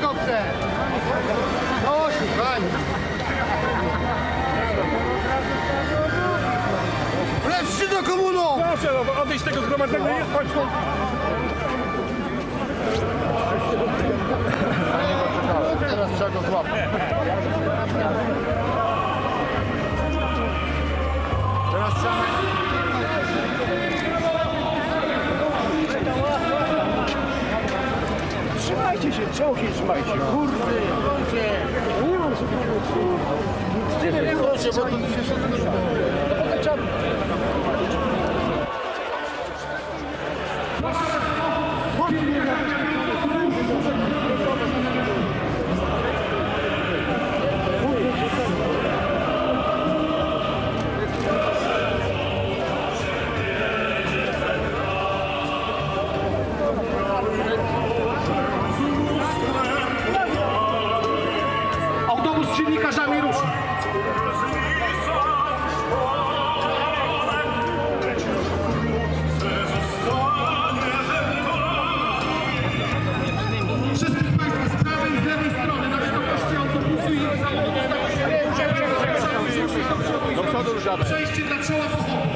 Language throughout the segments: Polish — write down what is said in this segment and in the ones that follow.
czego chce? Kochani. Lecz się do komuną! Proszę, no, odejść z tego zgromadzenia, jest, chodź tu. Teraz trzeba go złapać. Teraz trzeba... Trzymajcie się, się trzymajcie? Kurde. Proszę, bo to Ruszamy. Przejście dla czoła pochodu.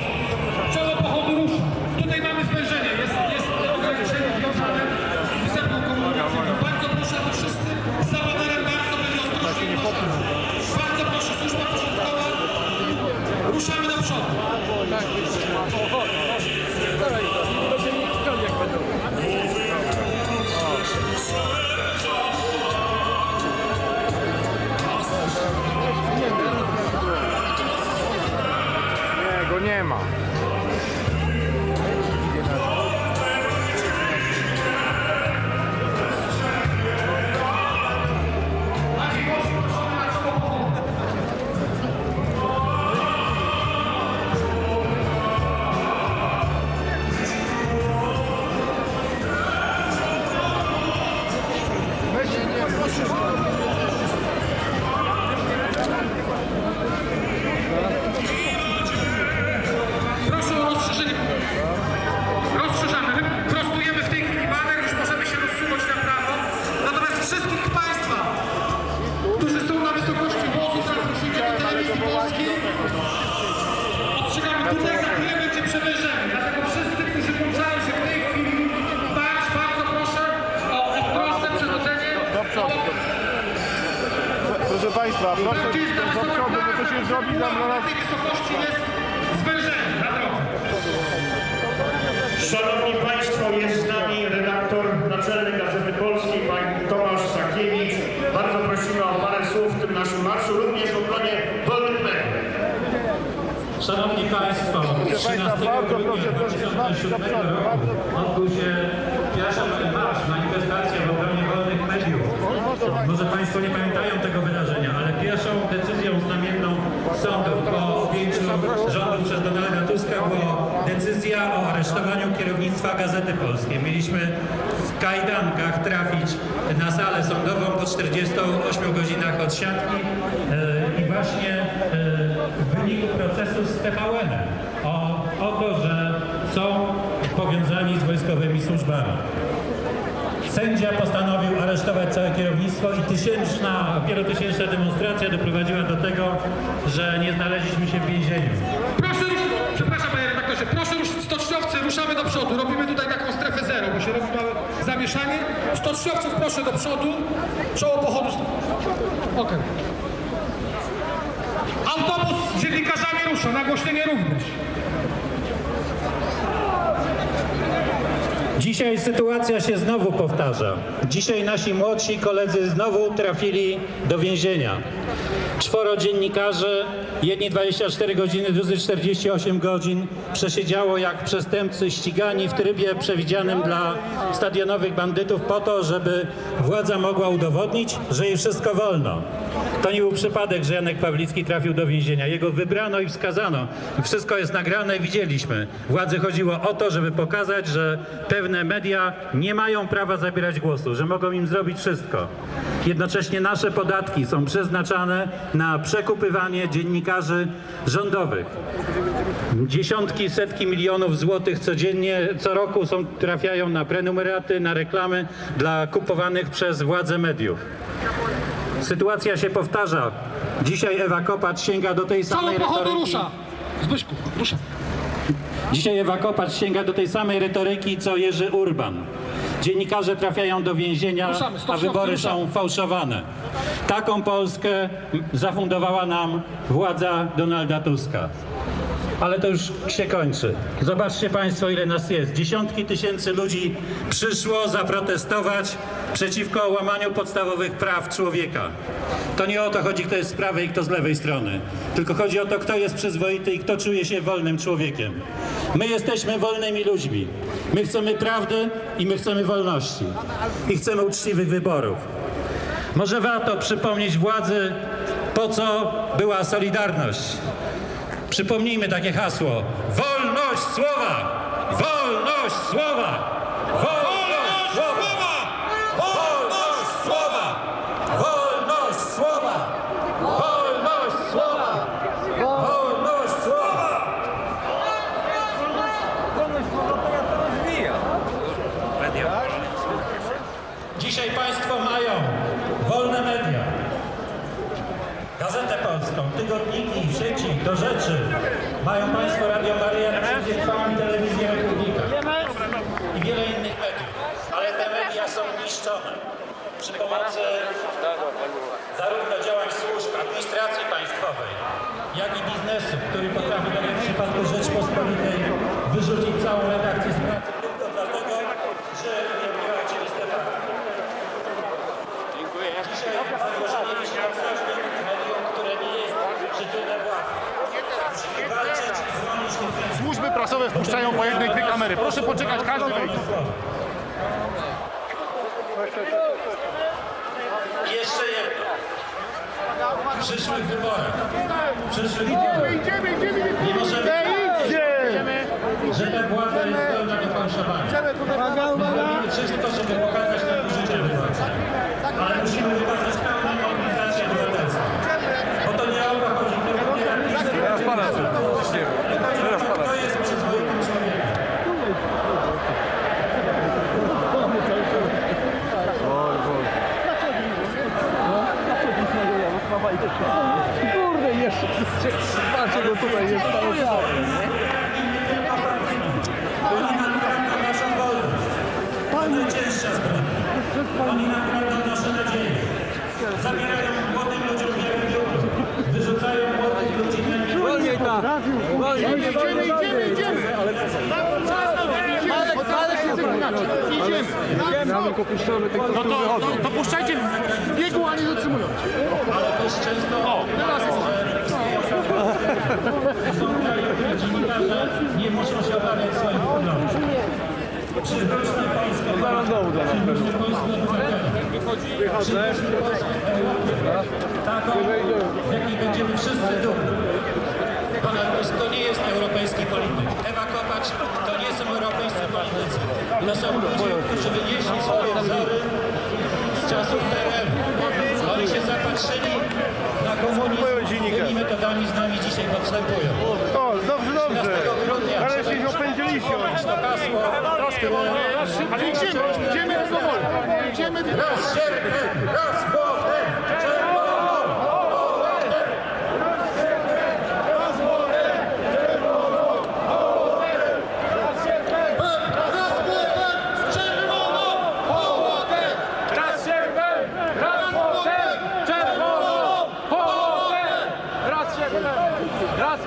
Państwa, proszę do przodu, bo to się zrobi nam Na zaraz... tej wysokości jest zwężenie na drodze. Szanowni Państwo, jest z nami redaktor naczelny Gazety Polskiej, pan Tomasz Sakiewicz. Bardzo prosimy o parę słów w tym naszym marszu, również w obronie wolnych mediów. Szanowni Państwo, 13 bardzo grudnia proszę, proszę, 2007 do przodu, roku bardzo. odbył się pierwszy marsz, manifestacja w obronie wolnych mediów. Może Państwo nie pamiętają tego wydarzenia, decyzją znamienną sądu po objęciu rządu przez Donalda Tuska była decyzja o aresztowaniu kierownictwa Gazety Polskiej. Mieliśmy w kajdankach trafić na salę sądową po 48 godzinach od siatki e, i właśnie e, w wyniku procesu z TVN-em o, o to, że są powiązani z wojskowymi służbami. Sędzia postanowił aresztować całe kierownictwo i tysięczna, wielotysięczna demonstracja doprowadziła do tego, że nie znaleźliśmy się w więzieniu. Proszę przepraszam panie redaktorze, proszę już stoczniowcy, ruszamy do przodu. Robimy tutaj taką strefę zero, bo się robi małe zamieszanie. Stoczniowców proszę do przodu, czoło pochodu. Okej. Autobus z dziennikarzami rusza, nagłośnienie również. Dzisiaj sytuacja się znowu powtarza. Dzisiaj nasi młodsi koledzy znowu trafili do więzienia. Czworo dziennikarzy, jedni 24 godziny, drudzy 48 godzin, przesiedziało jak przestępcy ścigani w trybie przewidzianym dla stadionowych bandytów po to, żeby władza mogła udowodnić, że jej wszystko wolno. To nie był przypadek, że Janek Pawlicki trafił do więzienia. Jego wybrano i wskazano. Wszystko jest nagrane, widzieliśmy. Władzy chodziło o to, żeby pokazać, że pewne media nie mają prawa zabierać głosu, że mogą im zrobić wszystko. Jednocześnie nasze podatki są przeznaczane na przekupywanie dziennikarzy rządowych. Dziesiątki, setki milionów złotych codziennie, co roku są, trafiają na prenumeraty, na reklamy dla kupowanych przez władze mediów. Sytuacja się powtarza. Dzisiaj Ewa Kopacz sięga do tej samej pochodu retoryki. rusza! Zbyszku, rusza. Dzisiaj Ewa Kopacz sięga do tej samej retoryki, co Jerzy Urban. Dziennikarze trafiają do więzienia, Ruszamy, stop, a stop, wybory ruszamy. są fałszowane. Taką Polskę zafundowała nam władza Donalda Tuska. Ale to już się kończy. Zobaczcie Państwo, ile nas jest. Dziesiątki tysięcy ludzi przyszło zaprotestować przeciwko łamaniu podstawowych praw człowieka. To nie o to chodzi, kto jest z prawej i kto z lewej strony, tylko chodzi o to, kto jest przyzwoity i kto czuje się wolnym człowiekiem. My jesteśmy wolnymi ludźmi. My chcemy prawdy i my chcemy wolności. I chcemy uczciwych wyborów. Może warto przypomnieć władzy, po co była Solidarność. Przypomnijmy takie hasło. Wolność słowa! Wolność słowa! Wolność słowa! Wolność słowa! Wolność słowa! Wolność słowa! Wolność słowa! Dzisiaj Państwo mają wolne media. Gazetę Polską, tygodniki, sieci, do rzeczy. Mają Państwo Radio Maryja, Krzyżnie Trwami, Telewizję Republika i wiele innych mediów. Ale te media są niszczone przy pomocy zarówno działań służb administracji państwowej, jak i biznesu, który potrafi, tak w przypadku Rzeczpospolitej, wyrzucić całą redakcję z pracy tylko dlatego, że nie odbieracie listę faktów. Dzisiaj założyliśmy każdym medium, które nie jest przychylne władzy. Musimy walczyć i bronić tych mediów. Wpuszczają po jednej dwie kamery. Proszę poczekać, każdy wejdzie. Jeszcze jedno. W przyszłych wyborach, w przyszłych wyborach Idziemy, idziemy, nie możemy idziemy. że ta władza jest zdolna do fałszowania. My robimy wszystko, żeby pokazać nam życie wyborcze. Ale musimy wykazać pełną mobilizację obywatelską. Bo to nie o to chodzi, Teraz pana. To jest przyzwoitym człowiekiem. Kurde, jeszcze. Patrzcie, go tutaj jest. Oni nakradną naszą wolność. To najcięższa zbrodnia. Oni nakradną nasze nadzieje. Zabierają młodym ludziom wiarę w jutro. Wyrzucają młodych ludzi na nie. Wolniej tam. Wolniej, idziemy, idziemy, idziemy. Ale się zaczynacie. Idziemy. Idziemy. Opuszczamy tych, którzy no to, to, to puszczajcie w biegu, a nie zatrzymując. Ale też często o, Teraz jest są kraje, gdzie dziennikarze nie muszą się obawiać swoich poglądów. Przywróćmy Polskę. Przywróćmy Polskę obywatela. Przywróćmy Polskę taką, w jakiej będziemy wszyscy dumni. Donald Tusk to nie jest europejski polityk. Ewa Kopacz to nie są europejscy politycy. To są ludzie, którzy wynieśli swoje wzory z czasów PRL. Oni się zapatrzyli komunizm, tymi metodami z nami dzisiaj podstępują. O, dobrze, 15 dobrze. grudnia Ale się opędziliście. to hasło, które Ale idziemy, idziemy powoli. Idziemy raz sierpem, raz głowem, czerwoną hołotę. Raz sierpem, raz młotem, czerwoną hołotę. Raz sierpem, raz młotem, czerwoną hołotę. Raz sierpem, raz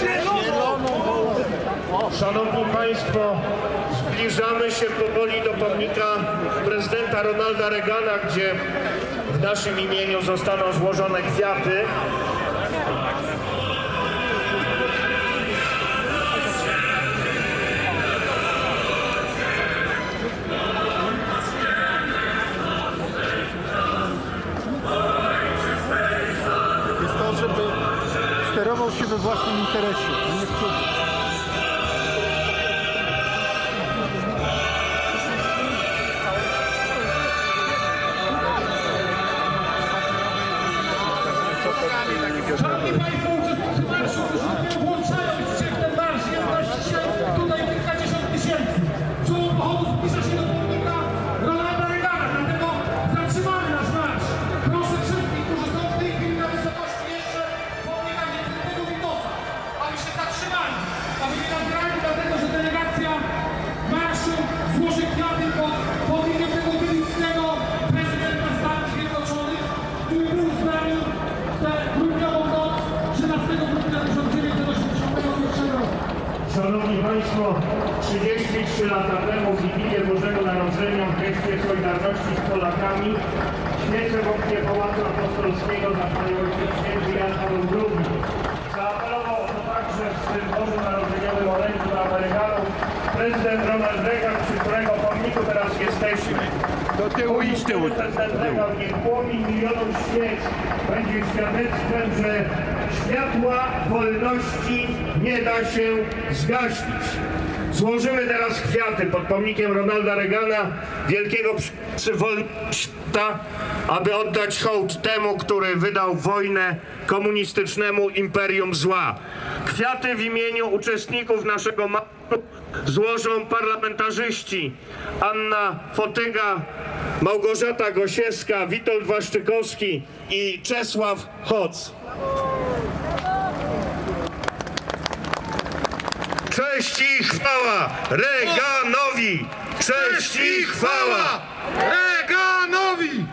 zieloną Szanowni Państwo, zbliżamy się powoli do pomnika Ronalda Reagana, gdzie w naszym imieniu zostaną złożone kwiaty. sterował się we własnym interesie, Zapalił ojciec święty Jan Paweł II. Zaapelował o to także w swym Bożym Narodzeniowym orędziu do Amerykanów prezydent Ronald Reagan, przy którego pomniku teraz jesteśmy. Do tyłu i z tyłu. Prezydent Reagan niech płomień milionów świec będzie świadectwem, że światła wolności nie da się zgasić. Złożymy teraz kwiaty pod pomnikiem Ronalda Reagana, wielkiego przywolnictwa, aby oddać hołd temu, który wydał wojnę komunistycznemu imperium zła. Kwiaty w imieniu uczestników naszego marszu złożą parlamentarzyści Anna Fotyga, Małgorzata Gosiewska, Witold Waszczykowski i Czesław Hoc. Cześć chwała Reganowi! Cześć i chwała! Reganowi!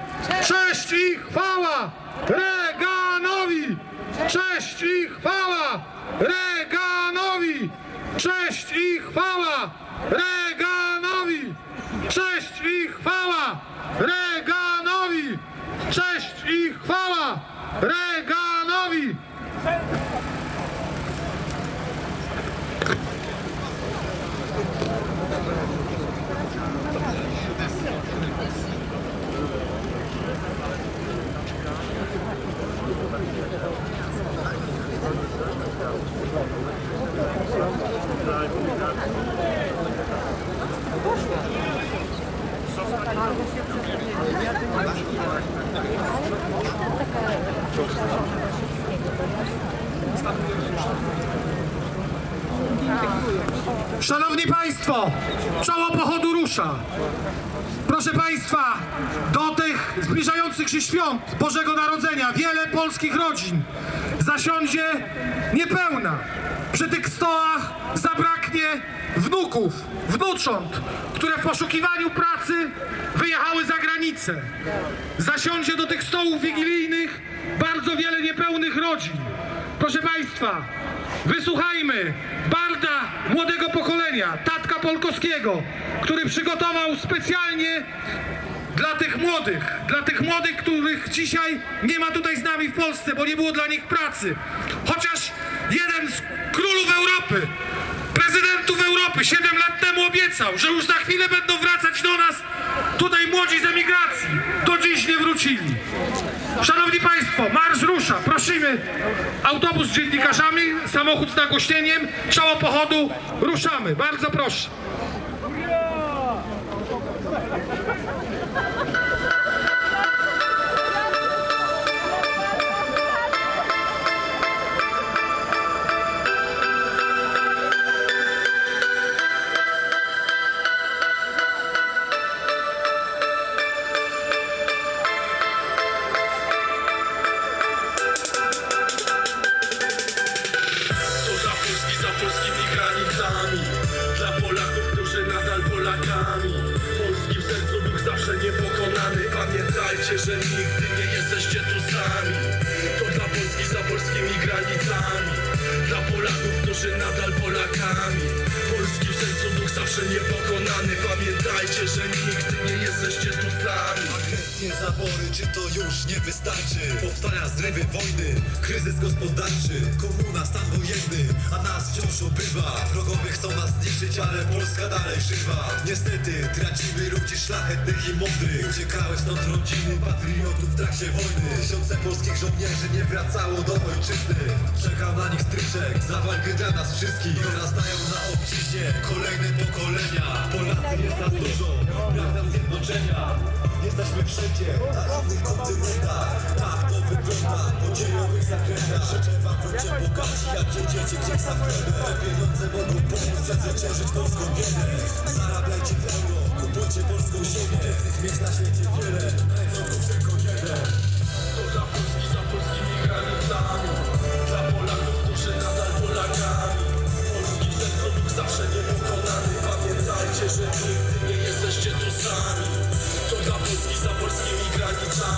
Cześć i chwała! Reganowi! Cześć i chwała! Reganowi! Cześć i chwała! Reganowi! Cześć i chwała! Reganowi! Cześć i chwała! Reganowi! Szanowni Państwo, czoło pochodu rusza. Proszę Państwa, do tych zbliżających się świąt Bożego Narodzenia wiele polskich rodzin zasiądzie niepełna. Przy tych stołach zabraknie wnuków, wnucząt, które w poszukiwaniu pracy wyjechały za granicę. Zasiądzie do tych stołów wigilijnych bardzo wiele niepełnych rodzin. Proszę Państwa, wysłuchajmy młodego pokolenia, Tatka Polkowskiego, który przygotował specjalnie dla tych młodych, dla tych młodych, których dzisiaj nie ma tutaj z nami w Polsce, bo nie było dla nich pracy. Chociaż jeden z królów Europy, prezydentów Europy 7 lat temu obiecał, że już za chwilę będą wracać do nas tutaj młodzi z emigracji. Do dziś nie wrócili. Szanowni Państwo, marsz rusza. Prosimy. Autobus z dziennikarzami, samochód z nagłośnieniem, czoło pochodu. Ruszamy. Bardzo proszę. Pamiętajcie, że nigdy nie jesteście tu sami. Obecnie zabory, czy to już nie wystarczy? Powstania, zrywy, wojny, kryzys gospodarczy Komuna, stan wojenny, a nas wciąż ubywa Wrogowie chcą nas zniszczyć, ale Polska dalej żywa. Niestety, tracimy ludzi szlachetnych i mądrych. Uciekały stąd rodziny patriotów w trakcie wojny. Tysiące polskich żołnierzy nie wracało do ojczyzny. Czekał na nich stryczek, za walkę dla nas wszystkich. Dorastają na obciśnie kolejne pokolenia. Polacy jest nas dużo, brak nam zjednoczenia Jesteśmy wszędzie, na innych kontynentach Tak to wygląda, po dziejowych zakrętach Życzę wam wrócie bogaci, jak jedziecie gdzieś za Te pieniądze mogą pomóc zezwyciężyć polską biedę Zarabiajcie w euro, kupujcie polską ziemię. Tych miejsc na świecie wiele, wrogów tylko jeden.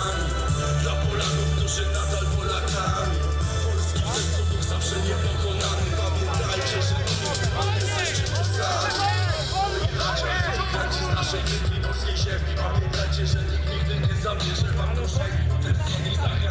Polakami Dla Polaków, którzy nadal Polakami Polski duch zawsze niepokonany Pamiętajcie, że nikt nie jesteście tu sami Pamiętajcie, imigranci z naszej pięknej polskiej ziemi Pamiętajcie, że nikt nigdy nie zamierze wam do szajki Potem z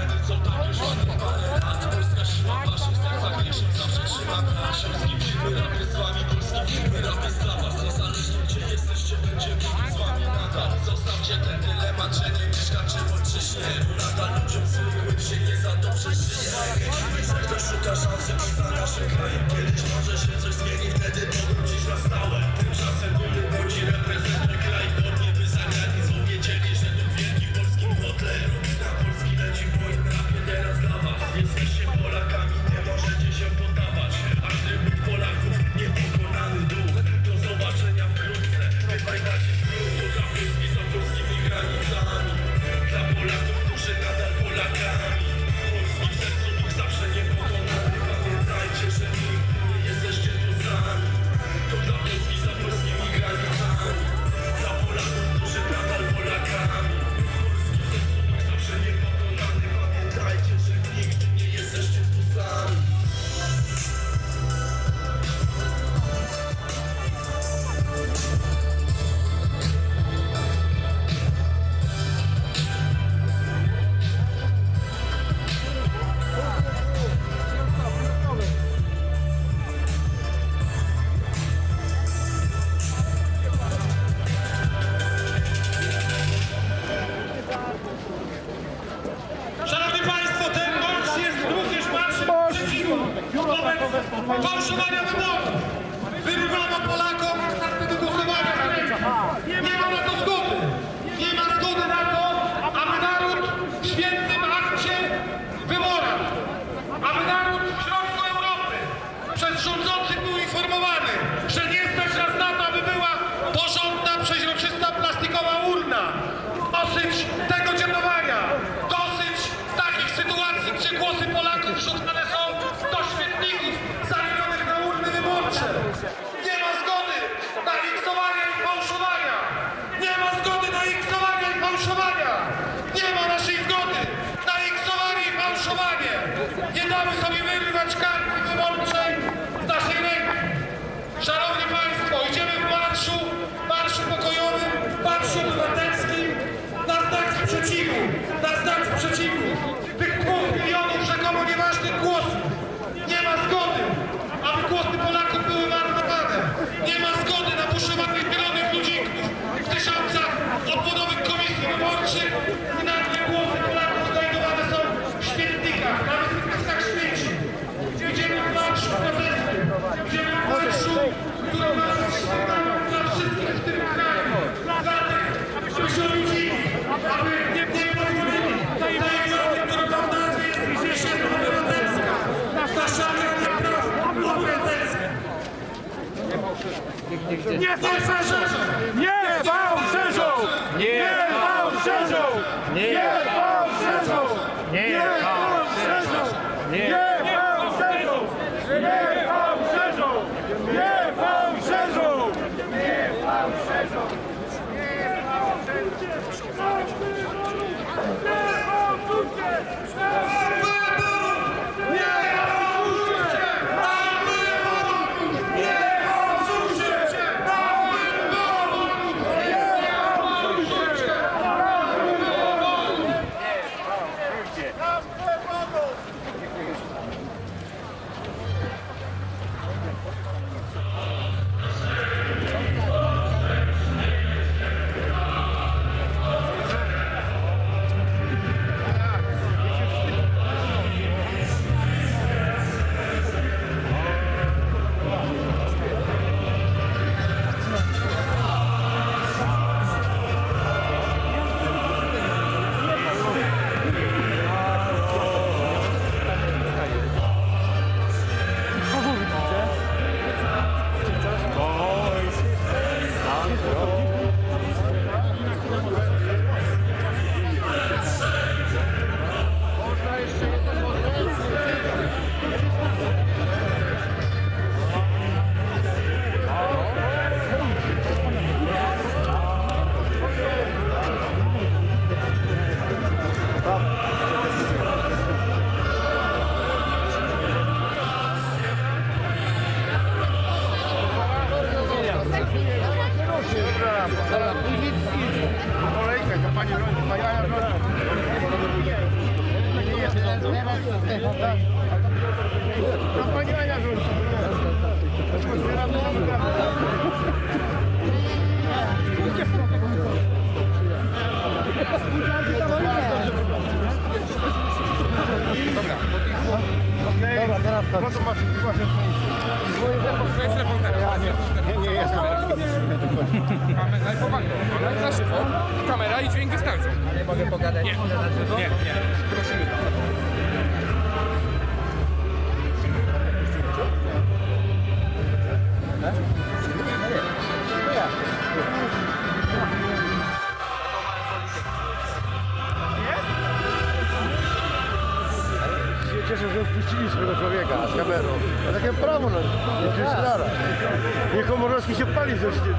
Nie, nie. Prosimy. się cieszę, że wpuściliśmy tego człowieka z kamerą. A takie prawo, no, nie. Niech Komorowski się pali ze wstydu.